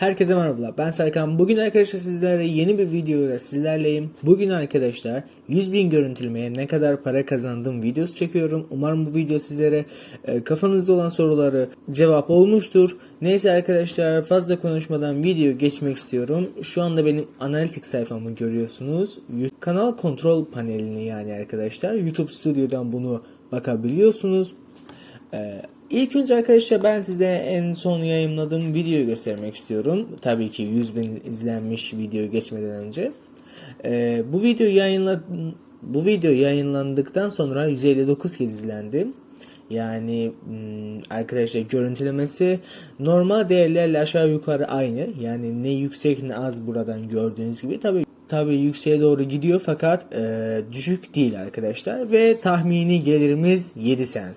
Herkese merhabalar. Ben Serkan. Bugün arkadaşlar sizlerle yeni bir videoyla sizlerleyim. Bugün arkadaşlar 100 bin görüntülemeye ne kadar para kazandım videosu çekiyorum. Umarım bu video sizlere e, kafanızda olan soruları cevap olmuştur. Neyse arkadaşlar fazla konuşmadan video geçmek istiyorum. Şu anda benim analitik sayfamı görüyorsunuz. Kanal kontrol panelini yani arkadaşlar. YouTube Studio'dan bunu bakabiliyorsunuz. Ee, ilk önce arkadaşlar ben size en son yayınladığım videoyu göstermek istiyorum. Tabii ki 100 bin izlenmiş video geçmeden önce. Ee, bu video yayınla bu video yayınlandıktan sonra 159 kez izlendi. Yani hmm, arkadaşlar görüntülemesi normal değerlerle aşağı yukarı aynı. Yani ne yüksek ne az buradan gördüğünüz gibi. Tabii tabii yükseğe doğru gidiyor fakat e, düşük değil arkadaşlar ve tahmini gelirimiz 7 sent.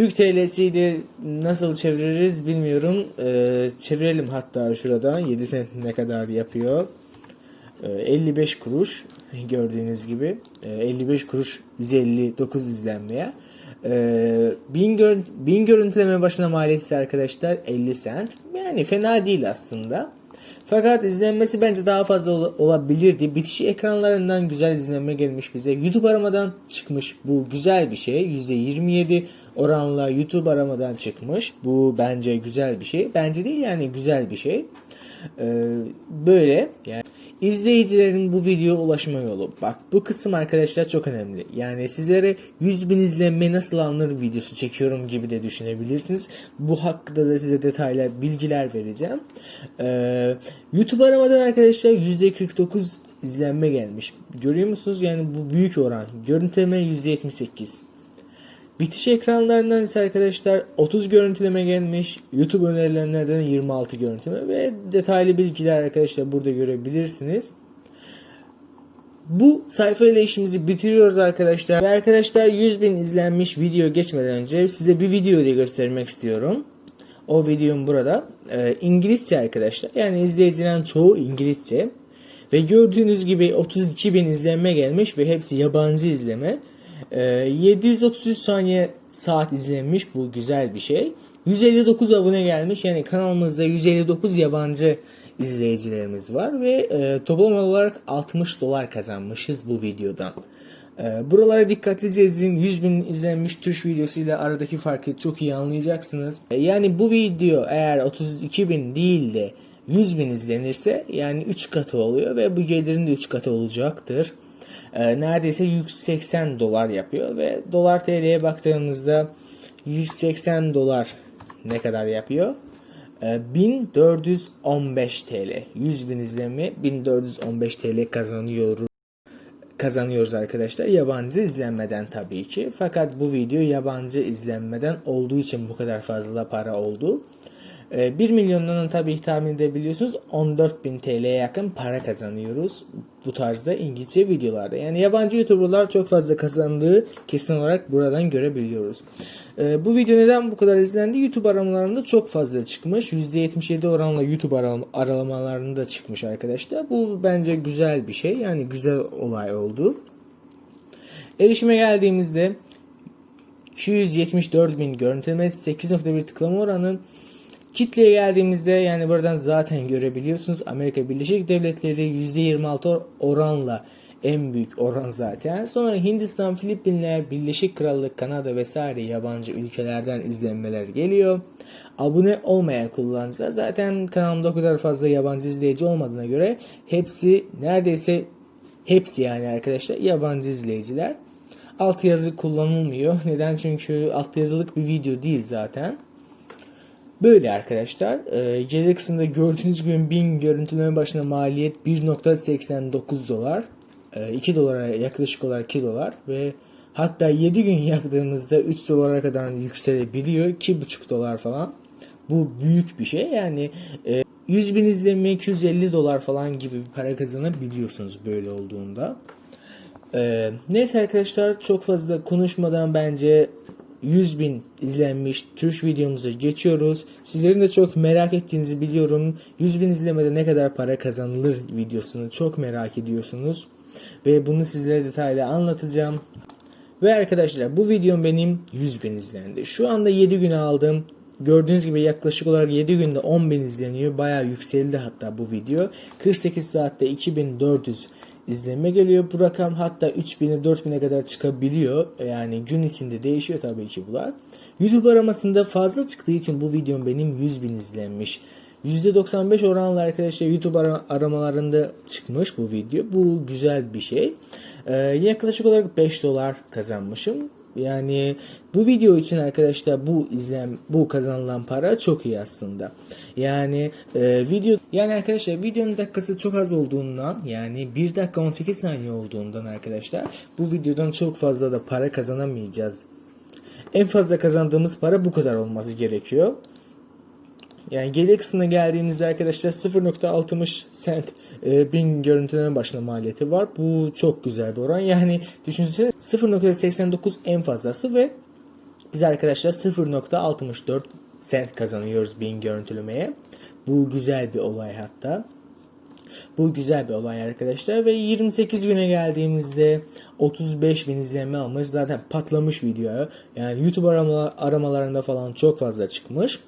Türk TL'si de nasıl çeviririz bilmiyorum. Ee, çevirelim hatta şurada 7 sent ne kadar yapıyor. Ee, 55 kuruş gördüğünüz gibi. Ee, 55 kuruş 159 izlenmeye. Ee, 1000, gör, 1000 görüntüleme başına maliyeti arkadaşlar 50 sent. Yani fena değil aslında. Fakat izlenmesi bence daha fazla ol- olabilirdi. Bitişi ekranlarından güzel izlenme gelmiş bize. YouTube aramadan çıkmış. Bu güzel bir şey. %27 oranla YouTube aramadan çıkmış. Bu bence güzel bir şey. Bence değil yani güzel bir şey. Ee, böyle yani izleyicilerin bu videoya ulaşma yolu. Bak bu kısım arkadaşlar çok önemli. Yani sizlere 100 bin izlenme nasıl alınır videosu çekiyorum gibi de düşünebilirsiniz. Bu hakkında da size detaylı bilgiler vereceğim. Ee, YouTube aramadan arkadaşlar %49 izlenme gelmiş. Görüyor musunuz? Yani bu büyük oran. Görüntüleme %78. Bitiş ekranlarından ise arkadaşlar 30 görüntüleme gelmiş. YouTube önerilenlerden 26 görüntüleme ve detaylı bilgiler arkadaşlar burada görebilirsiniz. Bu sayfayla işimizi bitiriyoruz arkadaşlar. Ve arkadaşlar 100 bin izlenmiş video geçmeden önce size bir video da göstermek istiyorum. O videom burada. Ee, İngilizce arkadaşlar. Yani izleyicilerin çoğu İngilizce. Ve gördüğünüz gibi 32 bin izlenme gelmiş ve hepsi yabancı izleme. Ee, 733 saniye saat izlenmiş bu güzel bir şey. 159 abone gelmiş yani kanalımızda 159 yabancı izleyicilerimiz var ve e, toplam olarak 60 dolar kazanmışız bu videodan. E, buralara dikkatlice izleyin. 100 bin izlenmiş Türk videosuyla aradaki farkı çok iyi anlayacaksınız. E, yani bu video eğer 32 bin değil de 100 bin izlenirse yani 3 katı oluyor ve bu gelirin de 3 katı olacaktır. E, neredeyse 180 dolar yapıyor ve dolar TL'ye baktığımızda 180 dolar ne kadar yapıyor? E, 1415 TL. 100 bin izlenme 1415 TL kazanıyoruz kazanıyoruz arkadaşlar. Yabancı izlenmeden tabii ki. Fakat bu video yabancı izlenmeden olduğu için bu kadar fazla para oldu. Ee, 1 milyondan tabii tahmin edebiliyorsunuz 14 bin TL'ye yakın para kazanıyoruz bu tarzda İngilizce videolarda. Yani yabancı YouTuber'lar çok fazla kazandığı kesin olarak buradan görebiliyoruz. Ee, bu video neden bu kadar izlendi? YouTube aramalarında çok fazla çıkmış. %77 oranla YouTube aram- aralamalarında çıkmış arkadaşlar. Bu bence güzel bir şey. Yani güzel olay oldu. Erişime geldiğimizde 274 bin görüntülemesi 8.1 tıklama oranı Kitleye geldiğimizde yani buradan zaten görebiliyorsunuz Amerika Birleşik Devletleri %26 oranla en büyük oran zaten. Sonra Hindistan, Filipinler, Birleşik Krallık, Kanada vesaire yabancı ülkelerden izlenmeler geliyor. Abone olmayan kullanıcılar zaten kanalımda o kadar fazla yabancı izleyici olmadığına göre hepsi neredeyse hepsi yani arkadaşlar yabancı izleyiciler. Alt yazı kullanılmıyor. Neden? Çünkü alt yazılık bir video değil zaten. Böyle arkadaşlar. E, gelir kısmında gördüğünüz gibi 1000 görüntüleme başına maliyet 1.89 dolar. E, 2 dolara yaklaşık olarak 2 dolar ve hatta 7 gün yaptığımızda 3 dolara kadar yükselebiliyor. 2.5 dolar falan. Bu büyük bir şey. Yani e, 100 bin izlenmeye 250 dolar falan gibi bir para kazanabiliyorsunuz böyle olduğunda. Ee, neyse arkadaşlar çok fazla konuşmadan bence 100 bin izlenmiş Türk videomuza geçiyoruz. Sizlerin de çok merak ettiğinizi biliyorum. 100 bin izlemede ne kadar para kazanılır videosunu çok merak ediyorsunuz. Ve bunu sizlere detaylı anlatacağım. Ve arkadaşlar bu videom benim 100 bin izlendi. Şu anda 7 güne aldım. Gördüğünüz gibi yaklaşık olarak 7 günde 10.000 izleniyor. Bayağı yükseldi hatta bu video. 48 saatte 2400 izlenme geliyor. Bu rakam hatta 3000'e 4000'e kadar çıkabiliyor. Yani gün içinde değişiyor tabii ki bunlar. YouTube aramasında fazla çıktığı için bu videom benim 100.000 izlenmiş. %95 oranla arkadaşlar YouTube ara- aramalarında çıkmış bu video. Bu güzel bir şey. Ee, yaklaşık olarak 5 dolar kazanmışım. Yani bu video için arkadaşlar bu izlem bu kazanılan para çok iyi aslında. Yani e, video yani arkadaşlar videonun dakikası çok az olduğundan yani 1 dakika 18 saniye olduğundan arkadaşlar bu videodan çok fazla da para kazanamayacağız. En fazla kazandığımız para bu kadar olması gerekiyor. Yani gelir kısmına geldiğimizde arkadaşlar 0.60 cent e, bin görüntüleme başına maliyeti var. Bu çok güzel bir oran. Yani düşünsene 0.89 en fazlası ve biz arkadaşlar 0.64 cent kazanıyoruz bin görüntülemeye. Bu güzel bir olay hatta. Bu güzel bir olay arkadaşlar ve 28 güne geldiğimizde 35 bin izlenme almış. Zaten patlamış video. Yani YouTube arama, aramalarında falan çok fazla çıkmış.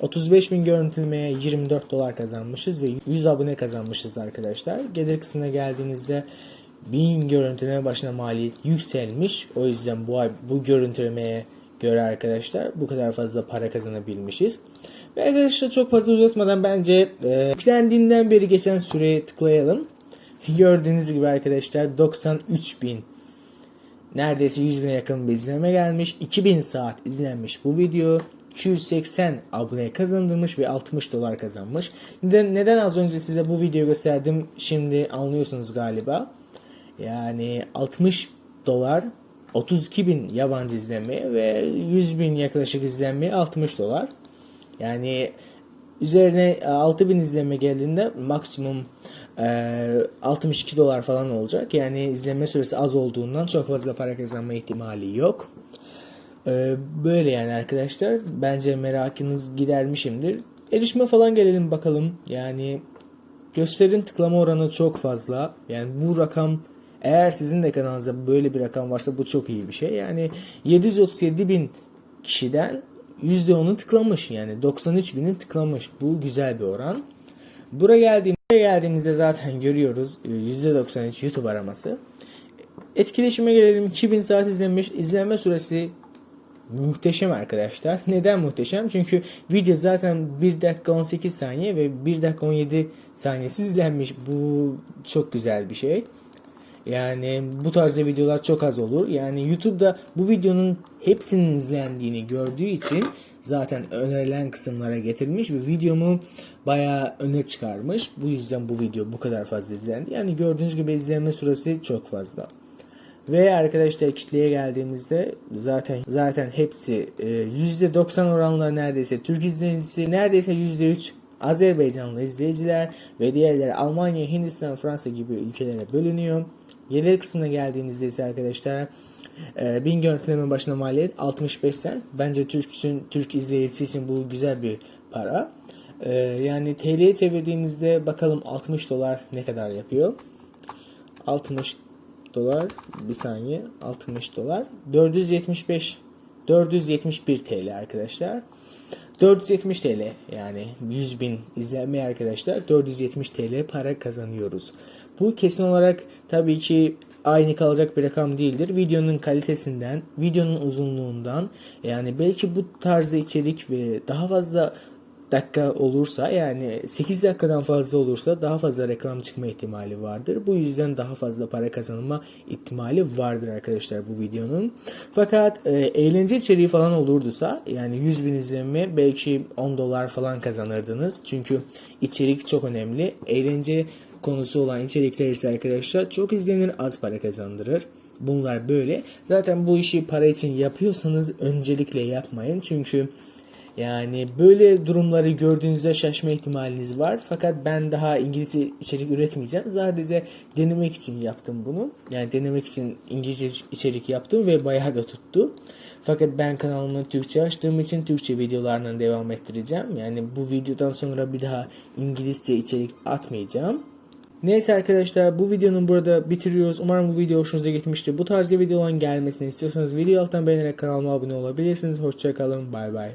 35 bin görüntülemeye 24 dolar kazanmışız ve 100 abone kazanmışız arkadaşlar. Gelir kısmına geldiğimizde 1000 görüntüleme başına maliyet yükselmiş. O yüzden bu ay bu görüntülemeye göre arkadaşlar bu kadar fazla para kazanabilmişiz. Ve arkadaşlar çok fazla uzatmadan bence e, yüklendiğinden beri geçen süreye tıklayalım. Gördüğünüz gibi arkadaşlar 93 bin neredeyse 100 bine yakın bir izlenme gelmiş. 2000 saat izlenmiş bu video. 280 abone kazandırmış ve 60 dolar kazanmış. Neden, neden az önce size bu videoyu gösterdim şimdi anlıyorsunuz galiba. Yani 60 dolar 32 bin yabancı izlenmeye ve 100 bin yaklaşık izlenmeye 60 dolar. Yani üzerine 6000 izlenme geldiğinde maksimum e, 62 dolar falan olacak. Yani izlenme süresi az olduğundan çok fazla para kazanma ihtimali yok. E, böyle yani arkadaşlar. Bence merakınız gidermişimdir. Erişime falan gelelim bakalım. Yani gösterin tıklama oranı çok fazla. Yani bu rakam eğer sizin de kanalınızda böyle bir rakam varsa bu çok iyi bir şey. Yani 737 bin kişiden %10'u tıklamış. Yani 93 binin tıklamış. Bu güzel bir oran. Buraya geldiğimizde, geldiğimizde zaten görüyoruz %93 YouTube araması. Etkileşime gelelim. 2000 saat izlenmiş. İzlenme süresi muhteşem arkadaşlar. Neden muhteşem? Çünkü video zaten 1 dakika 18 saniye ve 1 dakika 17 saniyesi izlenmiş. Bu çok güzel bir şey. Yani bu tarzda videolar çok az olur. Yani YouTube'da bu videonun hepsinin izlendiğini gördüğü için zaten önerilen kısımlara getirmiş ve videomu bayağı öne çıkarmış. Bu yüzden bu video bu kadar fazla izlendi. Yani gördüğünüz gibi izlenme süresi çok fazla. Ve arkadaşlar kitleye geldiğimizde zaten zaten hepsi e, %90 oranla neredeyse Türk izleyicisi, neredeyse %3 Azerbaycanlı izleyiciler ve diğerleri Almanya, Hindistan, Fransa gibi ülkelere bölünüyor. Gelir kısmına geldiğimizde ise arkadaşlar e, 1000 görüntüleme başına maliyet 65 cent. Bence Türk Türk izleyicisi için bu güzel bir para. E, yani TL'ye çevirdiğimizde bakalım 60 dolar ne kadar yapıyor. 60 dolar bir saniye 60 dolar 475 471 TL arkadaşlar 470 TL yani 100 bin izlenme arkadaşlar 470 TL para kazanıyoruz. Bu kesin olarak tabii ki aynı kalacak bir rakam değildir. Videonun kalitesinden, videonun uzunluğundan yani belki bu tarzda içerik ve daha fazla dakika olursa yani 8 dakikadan fazla olursa daha fazla reklam çıkma ihtimali vardır. Bu yüzden daha fazla para kazanma ihtimali vardır arkadaşlar bu videonun. Fakat e, eğlence içeriği falan olurduysa yani 100 bin izlenme belki 10 dolar falan kazanırdınız. Çünkü içerik çok önemli. Eğlence konusu olan içerikler ise arkadaşlar çok izlenir az para kazandırır. Bunlar böyle. Zaten bu işi para için yapıyorsanız öncelikle yapmayın. Çünkü yani böyle durumları gördüğünüzde şaşma ihtimaliniz var. Fakat ben daha İngilizce içerik üretmeyeceğim. Sadece denemek için yaptım bunu. Yani denemek için İngilizce içerik yaptım ve bayağı da tuttu. Fakat ben kanalımı Türkçe açtığım için Türkçe videolarından devam ettireceğim. Yani bu videodan sonra bir daha İngilizce içerik atmayacağım. Neyse arkadaşlar bu videonun burada bitiriyoruz. Umarım bu video hoşunuza gitmiştir. Bu tarz videoların gelmesini istiyorsanız video alttan beğenerek kanalıma abone olabilirsiniz. Hoşçakalın. Bay bay.